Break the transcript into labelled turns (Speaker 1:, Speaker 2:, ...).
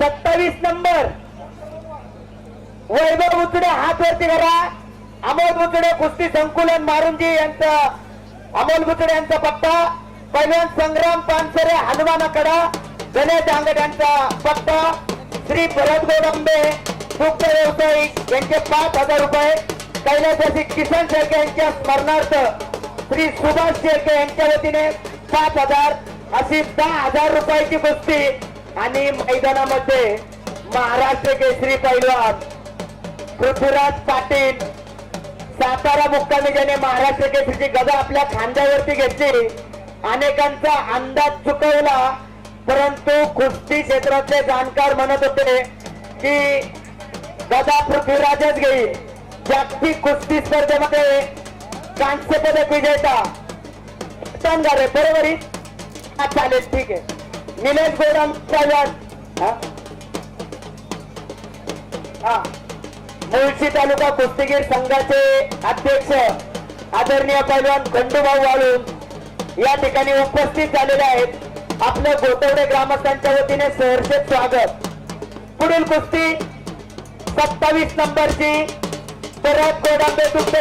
Speaker 1: सत्तावीस नंबर. वैभव उचडे हात वरती करा. अमोल बुचडे कुस्ती संकुलन मारुंजी यांचा अमोल बुचडे यांचा पत्ता पैलवान संग्राम पानसरे हनुमानाकडा गणेश आंगड यांचा पत्ता श्री भरत गोडंबे दुग्ध व्यावसायिक यांचे पाच हजार रुपये. कैलासवासी किसन शेळके यांच्या स्मरणार्थ श्री सुभाष शेळके यांच्या वतीने पाच हजार अशी दहा हजार रुपयाची कुस्ती आणि मैदानामध्ये महाराष्ट्र केसरी पैलवान पृथ्वीराज पाटील सातारा मुक्कामी ज्याने महाराष्ट्र केसरीची गदा आपल्या खांद्यावरती घेतली अनेकांचा अंदाज चुकवला परंतु कुस्ती क्षेत्रातले जाणकार म्हणत होते की गदा पृथ्वीराजच घेईल. जागतिक कुस्ती स्पर्धेमध्ये कांस्य पदक विजेता. बरोबर हा चालेल ठीक आहे. विनय गोराम पैलवान हा मुळशी तालुका कुस्तीगीर संघाचे अध्यक्ष आदरणीय पैलवान खंडूभाऊ वाळून या ठिकाणी उपस्थित झालेले आहेत आपलं गोतवडे ग्रामस्थांच्या वतीने सहर्षित स्वागत पुढील कुस्ती सत्तावीस नंबरची परत गोडांबे दुग्ध